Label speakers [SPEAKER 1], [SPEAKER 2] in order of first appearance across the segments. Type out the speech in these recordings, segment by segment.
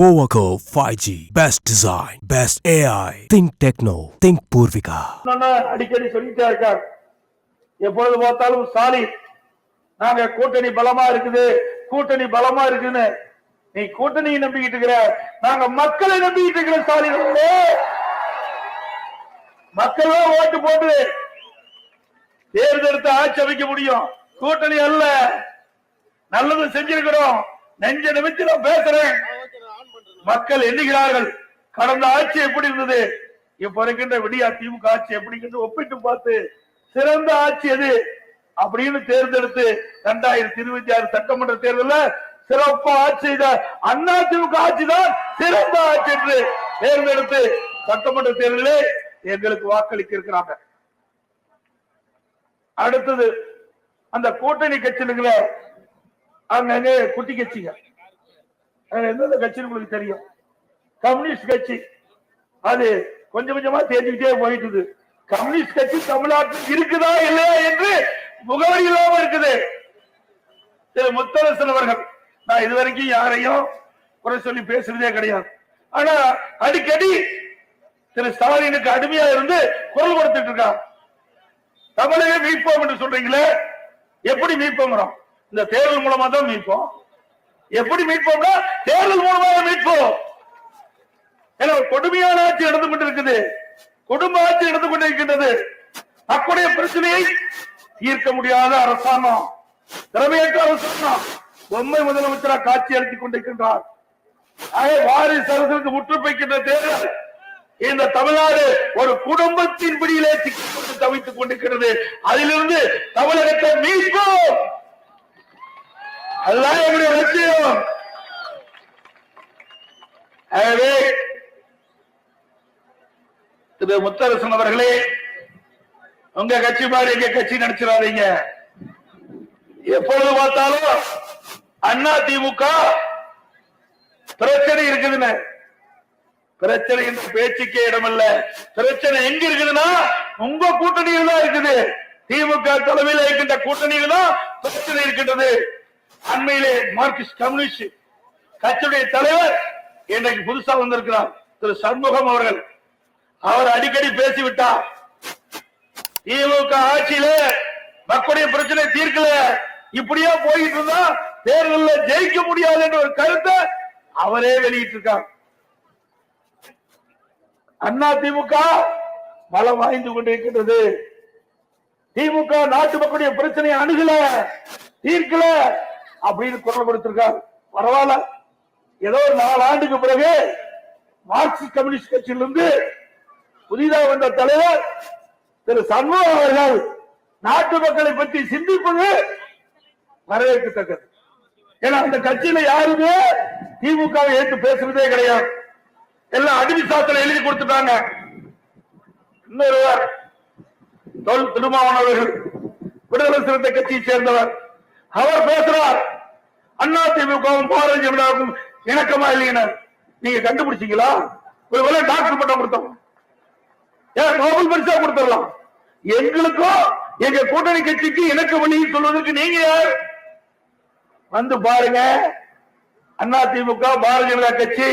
[SPEAKER 1] போவகோ five G best design best AI think Techno think
[SPEAKER 2] Poorvika அடிக்கடி சொல்லிட்டே இருக்கார். எப்பொழுது பார்த்தாலும் ஸ்டாலின் நாங்க கூட்டணி பலமா இருக்குது கூட்டணி பலமா இருக்குன்னு. நீ கூட்டணியை நம்பிக்கிட்டு இருக்கிற நாங்க மக்களை நம்பிக்கிட்டு இருக்கிற ஸ்டாலின் மக்கள் தான் ஓட்டு போட்டு தேர்ந்தெடுத்து ஆட்சி அமைக்க முடியும். கூட்டணி அல்ல. நல்லது செஞ்சிருக்கிறோம். நெஞ்ச நிமித்தி நான் பேசுறேன். மக்கள் எண்ணுகிறார்கள். கடந்த ஆட்சி எப்படி இருந்தது? இப்ப இருக்கின்ற விடியா திமுக ஆட்சி எப்படி ஒப்பிட்டு பார்த்து சிறந்த ஆட்சி எது? அப்படின்னு தேர்ந்தெடுத்து இரண்டாயிரத்தி இருபத்தி ஆறு சட்டமன்ற தேர்தலில் சிறப்பா ஆட்சி செய்த அண்ணா திமுக ஆட்சி தான் சிறந்த ஆட்சி என்று தேர்ந்தெடுத்து சட்டமன்ற தேர்தலே எங்களுக்கு வாக்களிக்க இருக்கிறாங்க. அடுத்தது அந்த கூட்டணி கட்சியில அங்கங்க குட்டி கட்சிகள் எந்தெந்த கட்சின்னு உங்களுக்கு தெரியும். கம்யூனிஸ்ட் கட்சி. அது கொஞ்சம் கொஞ்சமா தெரிஞ்சுக்கிட்டே போயிட்டு கம்யூனிஸ்ட் கட்சி தமிழ்நாட்டில் இருக்குதா இல்லையா என்று முகவரி இல்லாம இருக்குது. திரு முத்தரசன் அவர்கள் நான் இதுவரைக்கும் யாரையும் குறை சொல்லி பேசுறதே கிடையாது. ஆனா அடிக்கடி திரு ஸ்டாலினுக்கு அடிமையா இருந்து குரல் கொடுத்துட்டு இருக்கா தமிழக மீட்போம் என்று சொல்றீங்களே எப்படி மீட்போங்கிறோம்? இந்த தேர்தல் மூலமா தான் மீட்போம். எப்படி மீட்போம்னா தேர்தல் மூலமாக மீட்போம் ஏன்னா கொடுமையான ஆட்சி நடந்து கொண்டிருக்குது. குடும்ப ஆட்சி நடந்து கொண்டிருக்கின்றது. அக்குடைய பிரச்சனையை தீர்க்க முடியாத அரசாங்கம். திறமையற்ற அரசாங்கம். பொம்மை முதலமைச்சராக காட்சி அளித்துக் கொண்டிருக்கின்றார். வாரிசு அரசுக்கு முற்றுப்பைக்கின்ற தேர்தல் இந்த தமிழ்நாடு ஒரு குடும்பத்தின் பிடியிலே சிக்கிக்கொண்டு தவித்துக் கொண்டிருக்கிறது. அதிலிருந்து தமிழகத்தை மீட்போம். அதுதான் எங்களுடைய லட்சியம். ஆகவே திரு முத்தரசன் அவர்களே உங்க கட்சி மாதிரி எங்க கட்சி நினைச்சிடாதீங்க எப்பொழுது பார்த்தாலும் அண்ணா திமுக பிரச்சனை இருக்குதுன்னு. பிரச்சனை என்ற பேச்சுக்கே இடமல்ல. பிரச்சனை எங்க இருக்குதுன்னா உங்க கூட்டணியில் தான் இருக்குது. திமுக தலைமையில் இருக்கின்ற கூட்டணியில் தான் பிரச்சனை இருக்கின்றது. அண்மையிலே மார்க்சிஸ்ட் கம்யூனிஸ்ட் கட்சியுடைய தலைவர் இன்றைக்கு புதுசா வந்திருக்கிறார். திரு சண்முகம் அவர்கள். அவர் அடிக்கடி பேசிவிட்டார். திமுக ஆட்சியில மக்களுடைய பிரச்சனை தீர்க்கல. இப்படியா போயிட்டு இருந்தா தேர்தலில் ஜெயிக்க முடியாது என்ற ஒரு கருத்தை அவரே வெளியிட்டு இருக்கார் அண்ணா திமுக பலம் வாய்ந்து கொண்டிருக்கின்றது. திமுக நாட்டு மக்களுடைய பிரச்சனையை அணுகல தீர்க்கல. அப்படின்னு குரல் கொடுத்திருக்காரு. பரவாயில்ல. ஏதோ ஒரு நாலு ஆண்டுக்கு பிறகு மார்க்சிஸ்ட் கம்யூனிஸ்ட் கட்சியிலிருந்து புதிதாக வந்த தலைவர் திரு சண்முகம் அவர்கள் நாட்டு மக்களை பற்றி சிந்திப்பது வரவேற்கத்தக்கது. ஏன்னா அந்த கட்சியில யாருமே திமுக ஏற்று பேசுறதே கிடையாது. எல்லாம் அடிமை சாத்திரம் எழுதி கொடுத்துட்டாங்க. இன்னொருவர் தொல் திருமாவன் அவர்கள் விடுதலை சிறுத்தை கட்சியை சேர்ந்தவர். அவர் பேசுறார். அண்ணா திமுகவும் பாரதிய ஜனதாவுக்கும் இணக்கமா இல்லைன்னு நீங்க கண்டுபிடிச்சீங்களா? ஒருவேளை டாக்டர் பட்டம் கொடுத்தோம். நோபல் பரிசா கொடுத்துடலாம்? எங்களுக்கும் எங்க கூட்டணி கட்சிக்கு இணக்க வழி சொல்வதற்கு நீங்க யார்? வந்து பாருங்க. அண்ணா திமுக பாரதிய ஜனதா கட்சி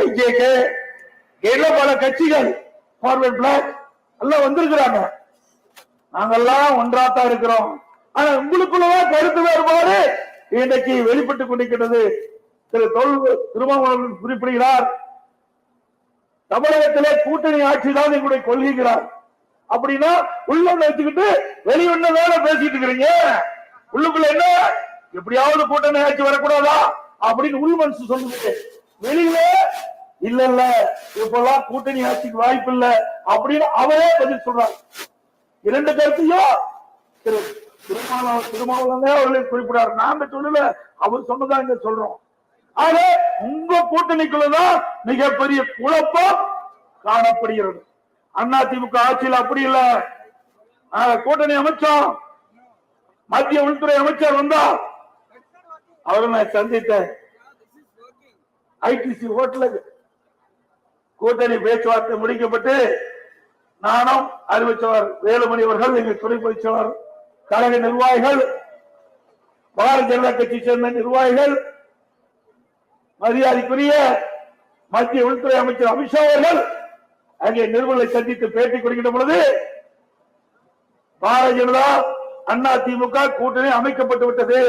[SPEAKER 2] ஐஜேகே எல்லாம் பல கட்சிகள் ஃபார்வர்ட் பிளாக் எல்லாம் வந்திருக்கிறாங்க. நாங்கெல்லாம் ஒன்றாத்தான் இருக்கிறோம். ஆனா உங்களுக்குள்ளதான் கருத்து வேறுபாடு. இன்றைக்கு வெளிப்பட்டுக் கொண்டிருக்கிறது திரு தொல் திருமாவளவன் குறிப்பிடுகிறார். தமிழகத்திலே கூட்டணி ஆட்சி தான் எங்களுடைய கொள்கைகிறார் அப்படின்னா உள்ள வச்சுக்கிட்டு வெளியொன்ன வேலை பேசிட்டு இருக்கிறீங்க. உள்ளுக்குள்ள என்ன? எப்படியாவது கூட்டணி ஆட்சி வரக்கூடாதா? அப்படின்னு உள் மனசு சொல்லுது. வெளியில இல்ல இல்ல இப்பெல்லாம் கூட்டணி ஆட்சிக்கு வாய்ப்பு இல்ல அப்படின்னு அவரே பதில் சொல்றார். இரண்டு கருத்தையும் திரு திருமாவளவன் திருமாவளவனே அவர்கள் குறிப்பிடார். நாங்க சொல்லல அவர் சொன்னதா இங்க சொல்றோம். ஆக உங்க கூட்டணிக்குள்ளதான் மிகப்பெரிய குழப்பம் காணப்படுகிறது. அண்ணா திமுக ஆட்சியில் அப்படி இல்ல. கூட்டணி அமைச்சோம். மத்திய உள்துறை அமைச்சர் வந்தா அவரை நான் சந்தித்தேன். ஐடிசி ஹோட்டலுக்கு கூட்டணி பேச்சுவார்த்தை முடிக்கப்பட்டு நானும் அறிவிச்சவர் வேலுமணி அவர்கள் எங்கள் துணை பொதுச்செயலாளர் கழக நிர்வாகிகள் பாரதிய ஜனதா கட்சி சேர்ந்த நிர்வாகிகள் மரியாதைக்குரிய மத்திய உள்துறை அமைச்சர் அமித்ஷா அவர்கள் அங்கே நிறுவனங்களை சந்தித்து பேட்டி கொடுக்கின்ற பொழுது பாரதிய ஜனதா அண்ணா திமுக கூட்டணி அமைக்கப்பட்டு விட்டது.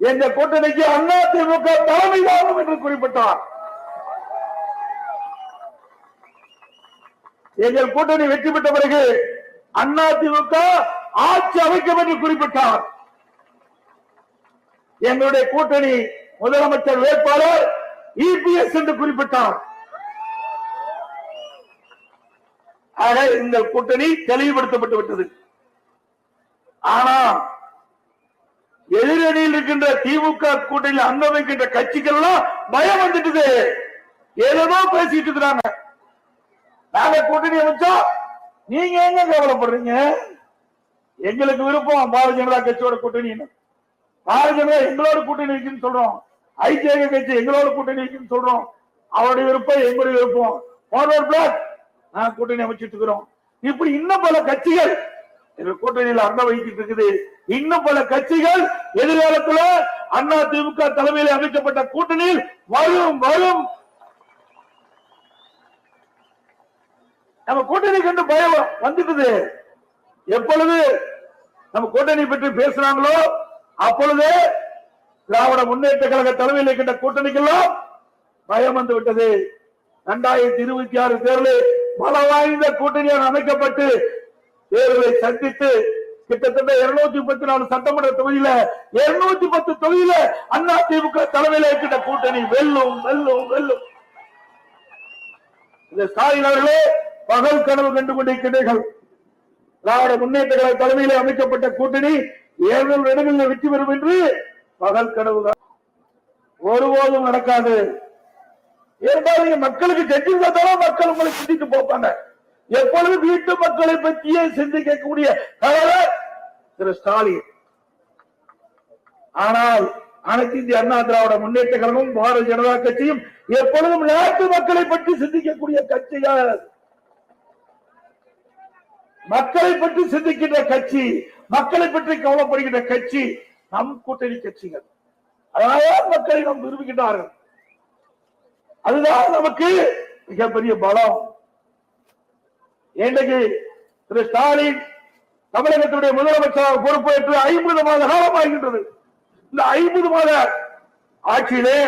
[SPEAKER 2] என்ற கூட்டணிக்கு அண்ணா திமுக தலைமை தாங்கும் என்று குறிப்பிட்டார். எங்கள் கூட்டணி வெற்றி பெற்ற பிறகு அண்ணா திமுக ஆட்சி அமைக்கும் என்று குறிப்பிட்டார். எங்களுடைய கூட்டணி முதலமைச்சர் வேட்பாளர் இபிஎஸ் என்று குறிப்பிட்டார். ஆக இந்த கூட்டணி தெளிவுபடுத்தப்பட்டு விட்டது. ஆனா எதிரணியில் இருக்கின்ற திமுக கூட்டணியில் அங்கம் வைக்கின்ற கட்சிகள்லாம் பயம் வந்துட்டுது. ஏதோ பேசிட்டு இருக்கிறாங்க. நாங்க கூட்டணி அமைச்சா நீங்க எங்க கவலைப்படுறீங்க? எங்களுக்கு விருப்பம் பாரதிய ஜனதா கட்சியோட கூட்டணி. பாரதிய ஜனதா எங்களோட கூட்டணி இருக்குன்னு சொல்றோம். ஐக்கிய கட்சி எங்களோட கூட்டணி இருக்குன்னு சொல்றோம். அவருடைய விருப்பம் எங்களுடைய விருப்பம். ஃபார்வர்ட் பிளாக் நான் கூட்டணி அமைச்சிட்டு இருக்கிறோம். இப்படி இன்னும் பல கட்சிகள் எங்க கூட்டணியில் அங்க வகிக்கிட்டு இருக்குது. இன்னும் பல கட்சிகள் எதிர்காலத்துல அண்ணா திமுக தலைமையில் அமைக்கப்பட்ட கூட்டணியில் வரும் வரும். நம்ம கூட்டணி கண்டு பயம் வந்துட்டுது எப்பொழுது நம்ம கூட்டணி பற்றி பேசுறாங்களோ அப்பொழுது திராவிட முன்னேற்ற கழக தலைமையில் இருக்கின்ற கூட்டணிக்கெல்லாம் பயம் வந்து விட்டது. இரண்டாயிரத்தி இருபத்தி ஆறு தேர்தலில் பல வாய்ந்த கூட்டணியால் அமைக்கப்பட்டு தேர்தலை சந்தித்து கிட்டத்தட்ட இருநூத்தி முப்பத்தி நாலு சட்டமன்ற தொகுதியில இருநூத்தி பத்து தொகுதியில அண்ணா திமுக தலைமையில் இருக்கின்ற கூட்டணி வெல்லும் வெல்லும் வெல்லும். இந்த ஸ்டாலின் அவர்களே பகல் கனவு கண்டு கொண்டிருக்கிறீர்கள் திராவிட முன்னேற்ற கழக தலைமையில் அமைக்கப்பட்ட கூட்டணி ஏழு இடங்களில் வெற்றி பெறும் என்று பகல் கனவு ஒருபோதும் நடக்காது. ஏற்பாடு மக்களுக்கு செஞ்சிருந்தாலும் மக்கள் உங்களை சிந்தித்து போப்பாங்க எப்பொழுது வீட்டு மக்களை பற்றியே சிந்திக்கக்கூடிய தலைவர் திரு ஸ்டாலின். ஆனால் அனைத்து இந்திய அண்ணா திராவிட முன்னேற்ற கழகமும் பாரதிய ஜனதா கட்சியும் எப்பொழுதும் நாட்டு மக்களை பற்றி சிந்திக்கக்கூடிய கட்சிகள். மக்களை பற்றி சிந்திக்கின்ற கட்சி மக்களை பற்றி கவலைப்படுகின்ற கட்சி நம் கூட்டணி கட்சிகள். அதனால மக்களை நாம் விரும்புகின்றார்கள். அதுதான் நமக்கு மிகப்பெரிய பலம். இன்றைக்கு திரு ஸ்டாலின் தமிழகத்தினுடைய முதலமைச்சராக பொறுப்பேற்று ஐம்பது மாத காலம் ஆகின்றது இந்த ஐம்பது மாத ஆட்சியிலே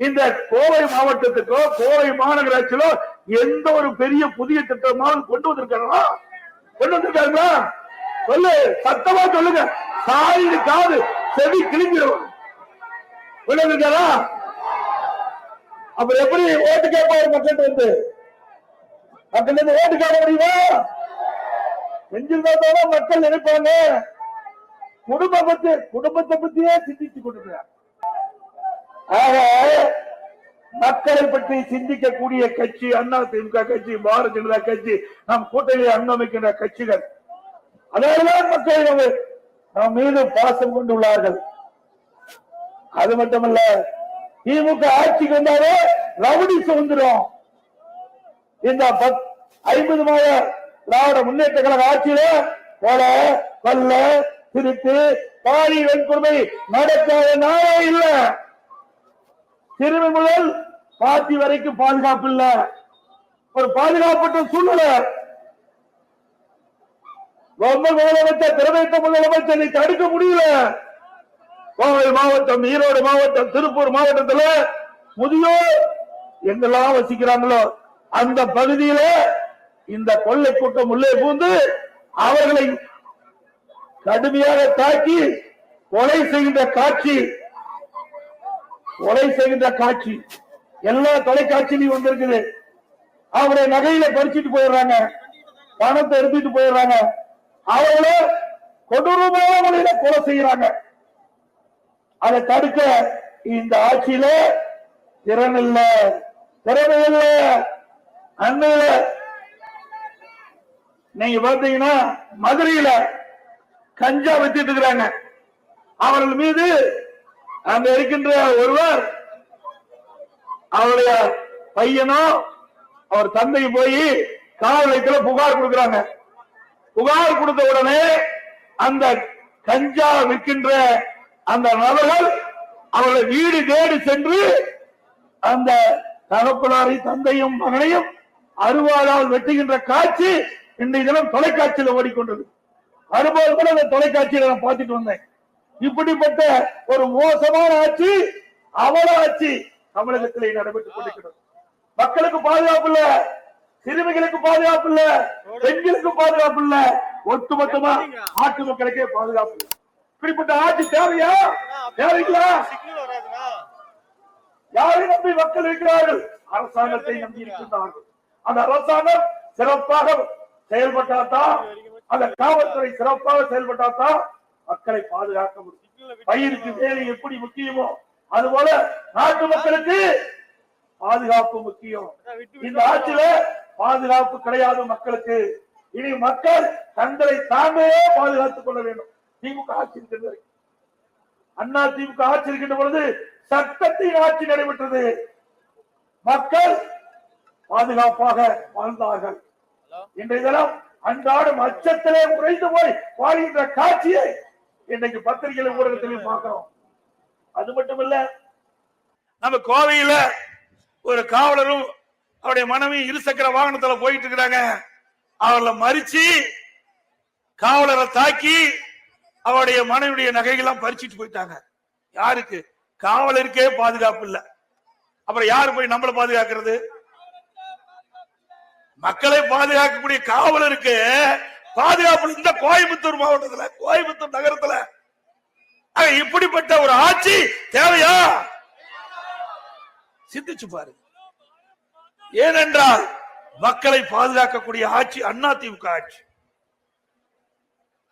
[SPEAKER 2] இந்த கோவை மாவட்டத்துக்கோ கோவை மாநகராட்சியிலோ எந்த ஒரு பெரிய புதிய திட்டமாவது கொண்டு வந்திருக்காங்களா கொண்டு வந்துட்டாங்களா சொல்லு சத்தமா சொல்லுங்க. சாயின் காது செவி கிழிஞ்சிடும். கொண்டு வந்திருக்காரா அப்புறம் எப்படி ஓட்டு கேட்பாரு மக்கள் வந்து மக்கள் வந்து ஓட்டு கேட்க முடியுமா செஞ்சிருந்தா மக்கள் நினைப்பாங்க. குடும்ப பத்தி குடும்பத்தை பத்தியே சிந்திச்சு கொண்டிருக்கிறார். ஆக மக்களை பற்றி சிந்திக்கக்கூடிய கட்சி அண்ணா திமுக கட்சி பாரதிய ஜனதா கட்சி நம் கூட்டணியை அங்கமைக்கின்ற கட்சிகள். அதனால்தான் மக்கள் நம் மீது பாசம் கொண்டுள்ளார்கள். அது மட்டுமல்ல திமுக ஆட்சிக்கு வந்தாலே ரவுடி சுதந்திரம். இந்த பத்- ஐம்பது மாத திராவிட முன்னேற்ற கழக ஆட்சியில கொலை கொல்ல திருத்து பாரி வன்கொடுமை நடக்காத நாளே இல்லை. சிறுமி முதல் பாத்தி வரைக்கும் பாதுகாப்பு இல்ல. ஒரு பாதுகாப்பற்ற சூழ்நிலை. ரொம்ப முதலமைச்சர் திறமைத்த நீ தடுக்க முடியல. கோவை மாவட்டம் ஈரோடு மாவட்டம் திருப்பூர் மாவட்டத்துல முதியோர் எங்கெல்லாம் வசிக்கிறாங்களோ அந்த பகுதியில இந்த கொள்ளை கூட்டம் உள்ளே பூந்து அவர்களை கடுமையாக தாக்கி கொலை செய்கின்ற காட்சி கொலை செய்கின்ற காட்சி எல்லா தொலைக்காட்சியிலையும் வந்திருக்குது. அவருடைய நகையில பறிச்சுட்டு போயிடுறாங்க பணத்தை எடுத்துட்டு போயிடுறாங்க. அவங்கள கொடூரமான முறையில கொலை செய்யறாங்க. அதை தடுக்க இந்த ஆட்சியில திறன் இல்ல. திறமை இல்ல. அண்மையில நீங்க பாத்தீங்கன்னா மதுரையில கஞ்சா வச்சிட்டு இருக்கிறாங்க. அவர்கள் மீது அங்க இருக்கின்ற ஒருவர் அவருடைய பையனோ அவர் தந்தை போய் காவல் நிலையத்துல புகார் கொடுக்கிறாங்க. புகார் கொடுத்த உடனே அந்த கஞ்சா விற்கின்ற அந்த நபர்கள் அவளை வீடு தேடி சென்று அந்த தகப்பனாரை தந்தையும் மகனையும் அருவாளால் வெட்டுகின்ற காட்சி இன்றைய தினம் தொலைக்காட்சியில் ஓடிக்கொண்டது அனுபவம் கூட அந்த தொலைக்காட்சியில நான் பார்த்துட்டு வந்தேன். இப்படிப்பட்ட ஒரு மோசமான ஆட்சி அவல ஆட்சி தமிழகத்திலே நடைபெற்றுக் கொண்டிருக்கிறது. மக்களுக்கு பாதுகாப்பு இல்ல சிறுமிகளுக்கு பாதுகாப்பு இல்ல பெண்களுக்கு பாதுகாப்பு இல்ல ஒட்டுமொத்தமா நாட்டு மக்களுக்கே பாதுகாப்பு இல்ல இப்படிப்பட்ட ஆட்சி தேவையா? தேவைங்களா யாரை நம்பி மக்கள் இருக்கிறார்கள்? அரசாங்கத்தை நம்பி இருக்கின்றார்கள். அந்த அரசாங்கம் சிறப்பாக செயல்பட்டாதான் அந்த காவல்துறை சிறப்பாக செயல்பட்டாதான் மக்களை பாதுகாக்க முடியும். பயிருக்கு வேலை எப்படி முக்கியமோ அதுபோல நாட்டு மக்களுக்கு பாதுகாப்பு முக்கியம். இந்த ஆட்சியில பாதுகாப்பு கிடையாது மக்களுக்கு. இனி மக்கள் தங்களை தாங்களே பாதுகாத்துக் கொள்ள வேண்டும். திமுக ஆட்சி இருக்கின்றது. அண்ணா திமுக ஆட்சி இருக்கின்ற பொழுது சட்டத்தின் ஆட்சி நடைபெற்றது. மக்கள் பாதுகாப்பாக வாழ்ந்தார்கள். இன்றைய தினம் அன்றாடம் அச்சத்திலே உறைந்து போய் வாழ்கின்ற காட்சியை இன்னைக்கு பத்திரிகையில ஊடகத்திலையும் பாக்குறோம் அது மட்டும் இல்ல நம்ம கோவையில ஒரு காவலரும் அவருடைய மனைவி இருசக்கர வாகனத்துல போயிட்டு இருக்கிறாங்க. அவளை மறிச்சு காவலரை தாக்கி அவருடைய மனைவியுடைய நகைகள்லாம் பறிச்சிட்டு போயிட்டாங்க. யாருக்கு? காவலருக்கே பாதுகாப்பு இல்ல. அப்புறம் யாரு போய் நம்மள பாதுகாக்கிறது? மக்களை பாதுகாக்கக்கூடிய காவலருக்கு பாதுகாப்பு இந்த கோயம்புத்தூர் மாவட்டத்துல கோயம்புத்தூர் நகரத்துல. ஆக இப்படிப்பட்ட ஒரு ஆட்சி தேவையா? சிந்திச்சு பாரு. ஏனென்றால் மக்களை பாதுகாக்கக்கூடிய ஆட்சி அண்ணா திமுக ஆட்சி.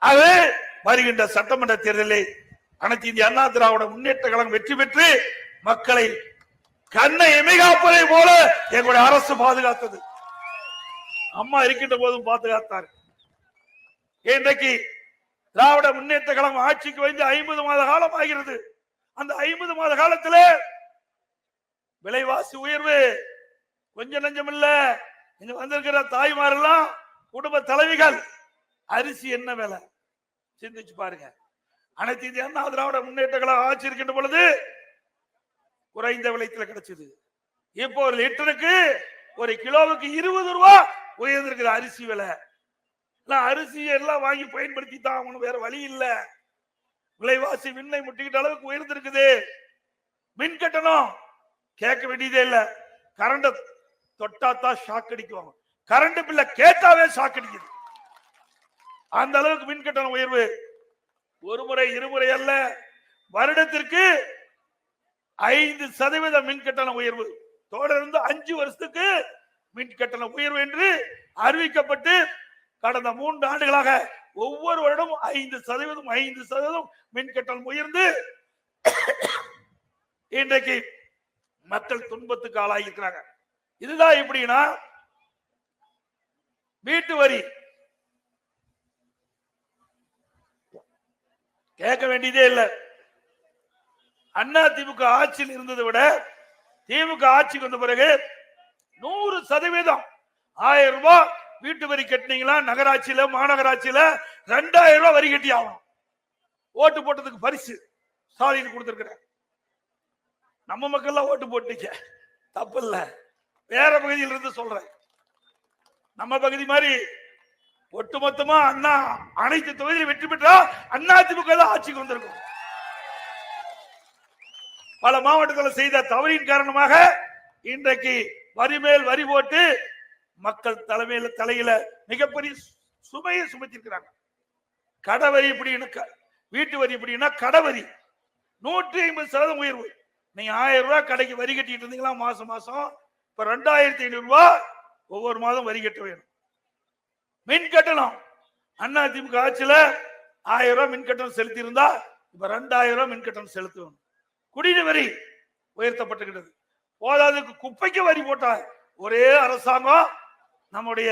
[SPEAKER 2] அது வருகின்ற சட்டமன்ற தேர்தலில் அனைத்து இந்திய அண்ணா திராவிட முன்னேற்ற கழகம் வெற்றி பெற்று மக்களை கண்ணை எமிகாப்பதை போல எங்களுடைய அரசு பாதுகாத்தது. அம்மா இருக்கின்ற போதும் பாதுகாத்தார்கள் இன்றைக்கு திராவிட முன்னேற்ற கழகம் ஆட்சிக்கு வந்து ஐம்பது மாத காலம் ஆகிறது. அந்த ஐம்பது மாத காலத்தில் விலைவாசி உயர்வு கொஞ்சம் நஞ்சம் இல்ல இங்க வந்திருக்கிற தாய்மாரெல்லாம் குடும்ப தலைவிகள் அரிசி என்ன விலை? சிந்திச்சு பாருங்க. அனைத்து இந்திய அண்ணா திராவிட முன்னேற்ற கழகம் ஆட்சி இருக்கின்ற பொழுது குறைந்த விலைத்துல கிடைச்சது. இப்போ ஒரு லிட்டருக்கு ஒரு கிலோவுக்கு இருபது ரூபா உயர்ந்திருக்கிற அரிசி விலை. எல்லாம் அரிசி எல்லாம் வாங்கி பயன்படுத்தி தான் ஆகணும். வேற வழி இல்ல. விலைவாசி விண்ணை முட்டிக்கிட்ட அளவுக்கு உயர்ந்திருக்குது. மின் கட்டணம் கேட்க வேண்டியதே இல்ல. கரண்ட தொட்டாத்தான் ஷாக் அடிக்குவாங்க கரண்ட் பில்ல கேட்டாவே ஷாக் அடிக்குது. அந்த அளவுக்கு மின் கட்டணம் உயர்வு. ஒரு முறை இருமுறை அல்ல. வருடத்திற்கு ஐந்து சதவீத மின் கட்டண உயர்வு. தொடர்ந்து அஞ்சு வருஷத்துக்கு மின் கட்டண உயர்வு என்று அறிவிக்கப்பட்டு கடந்த மூன்று ஆண்டுகளாக ஒவ்வொரு வருடமும் ஐந்து சதவீதம் ஐந்து சதவீதம் மின்கட்டணம் உயர்ந்து இன்றைக்கு மக்கள் துன்பத்துக்கு ஆளாகி இருக்கிறாங்க இதுதான் எப்படின்னா வீட்டு வரி. கேட்க வேண்டியதே இல்லை. அண்ணா திமுக ஆட்சியில் இருந்ததை விட திமுக ஆட்சிக்கு வந்த பிறகு நூறு சதவீதம் ஆயிரம் ரூபாய் வீட்டு வரி கட்டினீங்களா? நகராட்சியில மாநகராட்சியில? ரெண்டாயிரம் ரூபாய் வரி கட்டி ஆகணும் ஓட்டு போட்டதுக்கு பரிசு ஸ்டாலின் கொடுத்துருக்குறேன் நம்ம மக்கள்லாம் ஓட்டு போட்டுக்க தப்பு இல்ல. வேற பகுதியில இருந்து சொல்றேன். நம்ம பகுதி மாதிரி ஒட்டுமொத்தமா அண்ணா அனைத்து தொகுதியிலும் வெற்றி பெற்றா அண்ணா திமுக ஆட்சிக்கு வந்திருக்கும். பல மாவட்டத்தில் செய்த தவறின் காரணமாக இன்றைக்கு வரி மேல் வரி போட்டு மக்கள் தலைமையில தலையில மிகப்பெரிய சுமையை சுமத்திருக்கிறாங்க. கடவரி இப்படின்னு க- வீட்டு வரி இப்படின்னா கடவரி. நூற்றி ஐம்பது சதவீதம் உயர்வு. நீங்க ஆயிரம் ரூபாய் கடைக்கு வரி கட்டிட்டு இருந்தீங்களா மாசம் மாசம்? இப்ப ரெண்டாயிரத்தி ஐநூறு ரூபாய் ஒவ்வொரு மாதம் வரி கட்ட வேணும். மின் கட்டணம். அண்ணா திமுக ஆட்சியில ஆயிரம் ரூபாய் மின் கட்டணம் செலுத்தி இருந்தா இப்ப ரெண்டாயிரம் ரூபாய் மின் கட்டணம் செலுத்தணும். குடிநீர் வரி உயர்த்தப்பட்டுகிறது போதாதுக்கு குப்பைக்கு வரி போட்டா ஒரே அரசாங்கம் நம்முடைய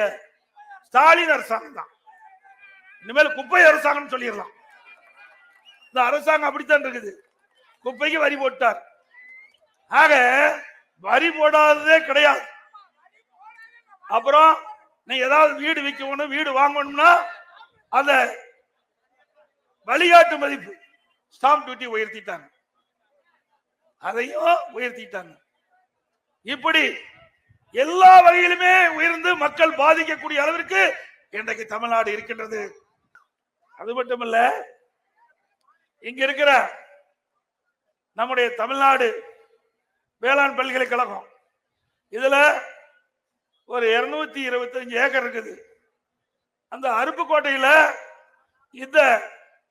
[SPEAKER 2] ஸ்டாலின் அரசாங்கம் தான். இனிமேல் குப்பை அரசாங்கம் சொல்லிடலாம். இந்த அரசாங்கம் அப்படித்தான் இருக்குது. குப்பைக்கு வரி போட்டார். ஆக வரி போடாததே கிடையாது. அப்புறம் நீ ஏதாவது வீடு விற்கணும் வீடு வாங்கணும்னா அந்த வழிகாட்டு மதிப்பு ஸ்டாம்ப் டியூட்டி உயர்த்திட்டாங்க. அதையும் உயர்த்திட்டாங்க. இப்படி எல்லா வகையிலுமே உயர்ந்து மக்கள் பாதிக்கக்கூடிய அளவிற்கு இன்றைக்கு தமிழ்நாடு இருக்கின்றது. அது மட்டுமல்ல இங்க இருக்கிற நம்முடைய தமிழ்நாடு வேளாண் பல்கலைக்கழகம். இதுல ஒரு இருநூத்தி இருபத்தஞ்சு ஏக்கர் இருக்குது. அந்த அருப்புக்கோட்டையில இந்த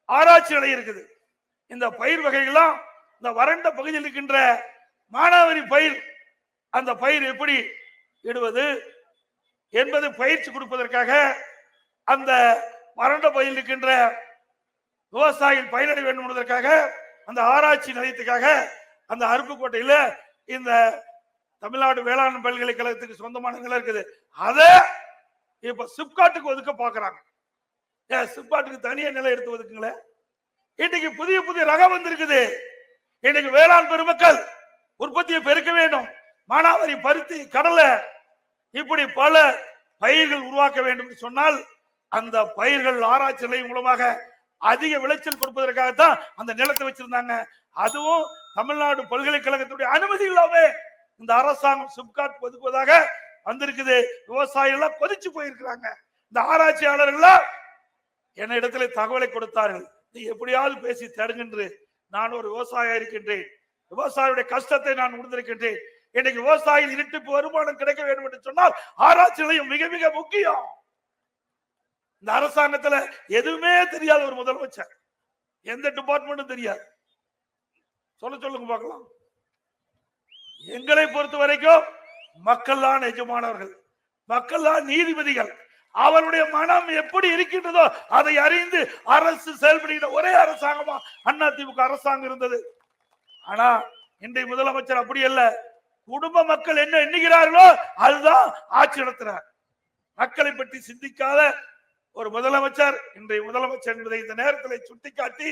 [SPEAKER 2] ஆராய்ச்சி நிலையம் இருக்குது. இந்த பயிர் வகைகளும் இந்த வறண்ட பகுதியில் இருக்கின்ற மானாவாரி பயிர் அந்த பயிர் எப்படி இடுவது என்பது பயிற்சி கொடுப்பதற்காக அந்த வறண்ட பயில் இருக்கின்ற விவசாயிகள் பயனடை வேண்டும் என்பதற்காக அந்த ஆராய்ச்சி நிலையத்துக்காக அந்த அருப்புக்கோட்டையில இந்த தமிழ்நாடு வேளாண் பல்கலைக்கழகத்துக்கு சொந்தமான நிலம் இருக்குது. அதை இப்ப சிப்காட்டுக்கு ஒதுக்க பாக்குறாங்க. ஏன் சிப்காட்டுக்கு தனியா நிலம் எடுத்து ஒதுக்குங்களேன் இன்னைக்கு புதிய புதிய ரகம் வந்திருக்குது. இன்னைக்கு வேளாண் பெருமக்கள் உற்பத்தியை பெருக்க வேண்டும். மானாவாரி பருத்தி கடலை இப்படி பல பயிர்கள் உருவாக்க வேண்டும் என்று சொன்னால் அந்த பயிர்கள் ஆராய்ச்சி நிலையம் மூலமாக அதிக விளைச்சல் கொடுப்பதற்காகத்தான் அந்த நிலத்தை வச்சிருந்தாங்க. அதுவும் தமிழ்நாடு பல்கலைக்கழகத்துடைய அனுமதி இல்லாம இந்த அரசாங்கம் சிப்காட் ஒதுக்குவதாக வந்திருக்குது. விவசாயிகள் எல்லாம் கொதிச்சு போயிருக்கிறாங்க. இந்த ஆராய்ச்சியாளர்கள் என்ன இடத்துல தகவலை கொடுத்தார்கள்? நீ எப்படியாவது பேசி தடுங்கன்று நான் ஒரு விவசாயம் இருக்கின்றேன் விவசாயியுடைய கஷ்டத்தை நான் உணர்ந்திருக்கின்றேன். இன்னைக்கு விவசாயிகள் இரட்டிப்பு வருமானம் கிடைக்க வேண்டும் என்று சொன்னால் ஆராய்ச்சி நிலையம் மிக மிக முக்கியம். இந்த அரசாங்கத்துல எதுவுமே தெரியாத ஒரு முதலமைச்சர். எந்த டிபார்ட்மெண்ட்டும் தெரியாது. சொல்ல சொல்லுங்க பார்க்கலாம். எங்களை பொறுத்த வரைக்கும் மக்கள் தான் எஜமானவர்கள் மக்கள் தான் நீதிபதிகள். அவருடைய மனம் எப்படி இருக்கின்றதோ அதை அறிந்து அரசு செயல்படுகிற ஒரே அரசாங்கமா அண்ணா அரசாங்கம் இருந்தது. ஆனா இன்றைய முதலமைச்சர் அப்படி அல்ல. குடும்ப மக்கள் என்ன எண்ணுகிறார்களோ அதுதான் ஆட்சி நடத்துறார். மக்களை பற்றி சிந்திக்காத ஒரு முதலமைச்சர் இன்றைய முதலமைச்சர் என்பதை இந்த நேரத்தில் சுட்டிக்காட்டி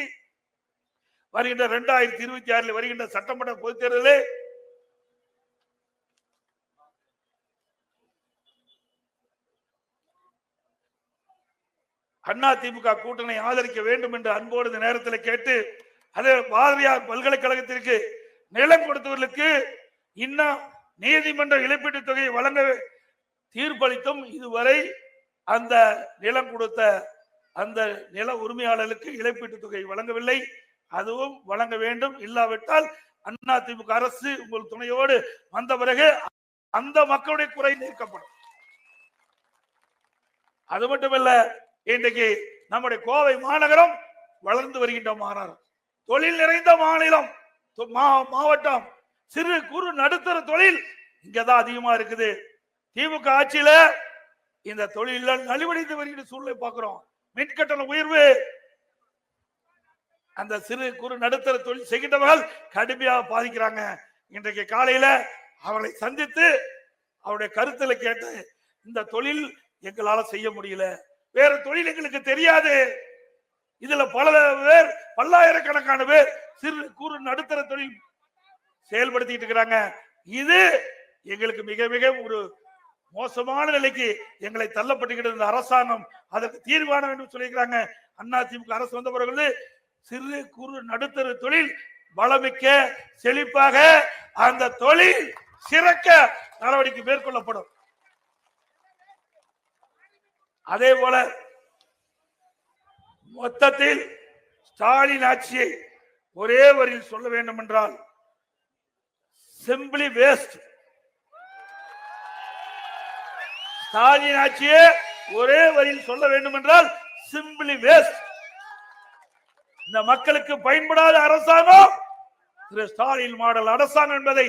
[SPEAKER 2] வருகின்ற இரண்டாயிரத்தி இருபத்தி ஆறில் வருகின்ற சட்டமன்ற பொதுத் தேர்தலில் அண்ணா திமுக கூட்டணி ஆதரிக்க வேண்டும் என்று அன்போடு இந்த நேரத்தில் கேட்டு அதே பாரதியார் பல்கலைக்கழகத்திற்கு நிலம் கொடுத்தவர்களுக்கு இன்னும் நீதிமன்ற இழப்பீட்டுத் தொகையை வழங்க தீர்ப்பளித்தும் இதுவரை அந்த நிலம் கொடுத்த அந்த நில உரிமையாளர்களுக்கு இழப்பீட்டுத் தொகை வழங்கவில்லை. அதுவும் வழங்க வேண்டும். இல்லாவிட்டால் அண்ணா திமுக அரசு உங்கள் துணையோடு வந்த பிறகு அந்த மக்களுடைய குறை நீக்கப்படும் அது மட்டுமல்ல இன்றைக்கு நம்முடைய கோவை மாநகரம் வளர்ந்து வருகின்ற மாநகரம். தொழில் நிறைந்த மாநிலம் மாவட்டம். சிறு குறு நடுத்தர தொழில் இங்கதான் அதிகமா இருக்குது. திமுக ஆட்சியில இந்த தொழில நலிவடைந்து வருகிற சூழ்நிலை பார்க்கிறோம். மின்கட்டண உயர்வு. அந்த சிறு குறு நடுத்தர தொழில் செய்கின்றவர்கள் கடுமையாக பாதிக்கிறாங்க. இன்றைக்கு காலையில அவர்களை சந்தித்து அவருடைய கருத்துல கேட்டு இந்த தொழில் எங்களால செய்ய முடியல. வேற தொழில் எங்களுக்கு தெரியாது. இதுல பல பேர் பல்லாயிரக்கணக்கான பேர் சிறு குறு நடுத்தர தொழில் செயல்படுத்திட்டு இருக்கிறாங்க. இது எங்களுக்கு மிக மிக ஒரு மோசமான நிலைக்கு எங்களை தள்ளப்பட்டுகிட்டு இருந்த அரசாங்கம் அதற்கு தீர்வான வேண்டும் சொல்லியிருக்கிறாங்க. அண்ணா திமுக அரசு வந்த பிறகு சிறு குறு நடுத்தர தொழில் வளமிக்க செழிப்பாக அந்த தொழில் சிறக்க நடவடிக்கை மேற்கொள்ளப்படும். அதே போல மொத்தத்தில் ஸ்டாலின் ஆட்சியை ஒரே வரியில் சொல்ல வேண்டும் என்றால் சிம்பிளி வேஸ்ட் ஸ்டாலின் ஆட்சியை ஒரே வரியில் சொல்ல வேண்டும் என்றால் சிம்பிளி வேஸ்ட் இந்த மக்களுக்கு பயன்படாத அரசாங்கம். திரு ஸ்டாலின் மாடல் அரசாங்கம் என்பதை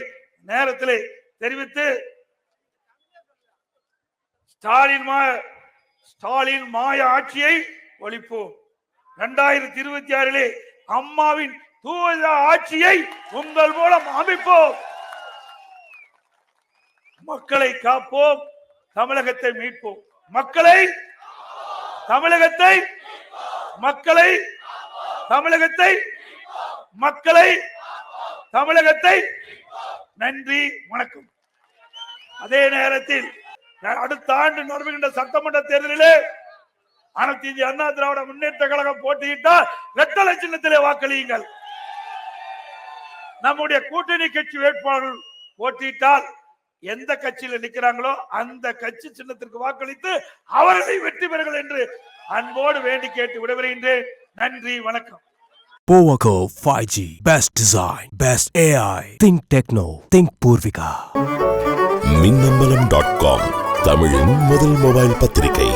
[SPEAKER 2] நேரத்தில் தெரிவித்து ஸ்டாலின் மா ஸ்டாலின் மாய ஆட்சியை ஒழிப்போம். இரண்டாயிரத்தி இருபத்தி ஆறிலே அம்மாவின் தூய ஆட்சியை உங்கள் மூலம் அமைப்போம். மக்களை காப்போம் தமிழகத்தை மீட்போம். மக்களை தமிழகத்தை மக்களை தமிழகத்தை மக்களை தமிழகத்தை நன்றி வணக்கம். அதே நேரத்தில் அடுத்த ஆண்டு நடைபெறுகின்ற சட்டமன்ற தேர்தலிலே அனைத்து இந்திய அண்ணா திராவிட முன்னேற்ற கழகம் போட்டியிட்டால் இரட்டலை சின்னத்திலே வாக்களியுங்கள். நம்முடைய கூட்டணி கட்சி வேட்பாளர்கள் போட்டியிட்டால் எந்த கட்சியில நிக்கிறாங்களோ அந்த கட்சி சின்னத்திற்கு வாக்களித்து அவர்களை வெற்றி பெறுங்கள் என்று அன்போடு வேண்டி கேட்டு விடைபெறுகின்றேன் நன்றி வணக்கம்
[SPEAKER 1] Powaco 5G. Best design. Best AI. Think techno. Think Purvika.
[SPEAKER 3] Minnambalam dot com தமிழின் முதல் மொபைல் பத்திரிகை